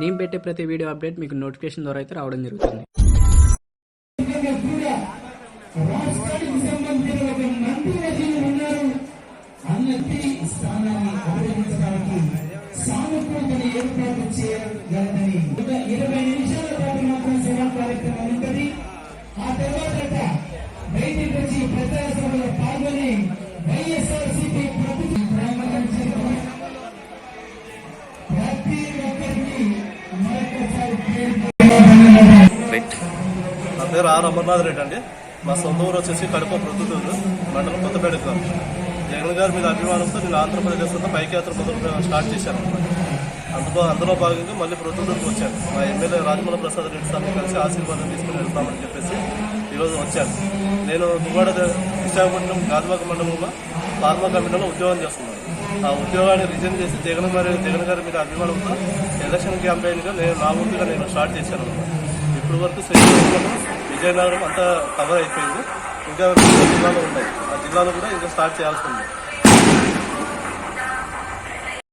నేను పెట్టే ప్రతి వీడియో అప్డేట్ మీకు నోటిఫికేషన్ ద్వారా అయితే రావడం జరుగుతుంది. స్థానాన్ని ఏర్పాటు అమర్నాథ్ రెడ్డి అండి. మా సొంత ఊరు వచ్చేసి కడప ప్రొద్దుటూరు మండలం కొత్తపేట జగన్ గారి మీద అభిమానంతో నేను ఆంధ్రప్రదేశ్ అంతా బైక్ యాత్ర మొదలు స్టార్ట్ చేశాను అందులో అందులో భాగంగా మళ్ళీ ప్రొద్దుటూరుకు వచ్చాను. మా ఎమ్మెల్యే రాజమల ప్రసాద్ రెడ్డి సార్ని కలిసి ఆశీర్వాదం తీసుకుని వెళ్తామని చెప్పేసి ఈరోజు వచ్చాను. నేను దువ్వాడ విశాఖపట్నం గాజువాక మండలంలో ఫార్మా కంపెనీలో ఉద్యోగం చేస్తున్నాను. ఆ ఉద్యోగాన్ని రిజైన్ చేసి జగన్ గారి జగన్ గారి మీద అభిమానంతో ఎలక్షన్ క్యాంపెయిన్గా నేను నా ఊరిగా నేను స్టార్ట్ చేశాను ఇప్పటి వరకు విజయనగరం అంతా కవర్ అయిపోయింది. ఇంకా జిల్లాలో ఉన్నాయి. ఆ జిల్లాలో కూడా ఇంకా స్టార్ట్ చేయాల్సి ఉంది.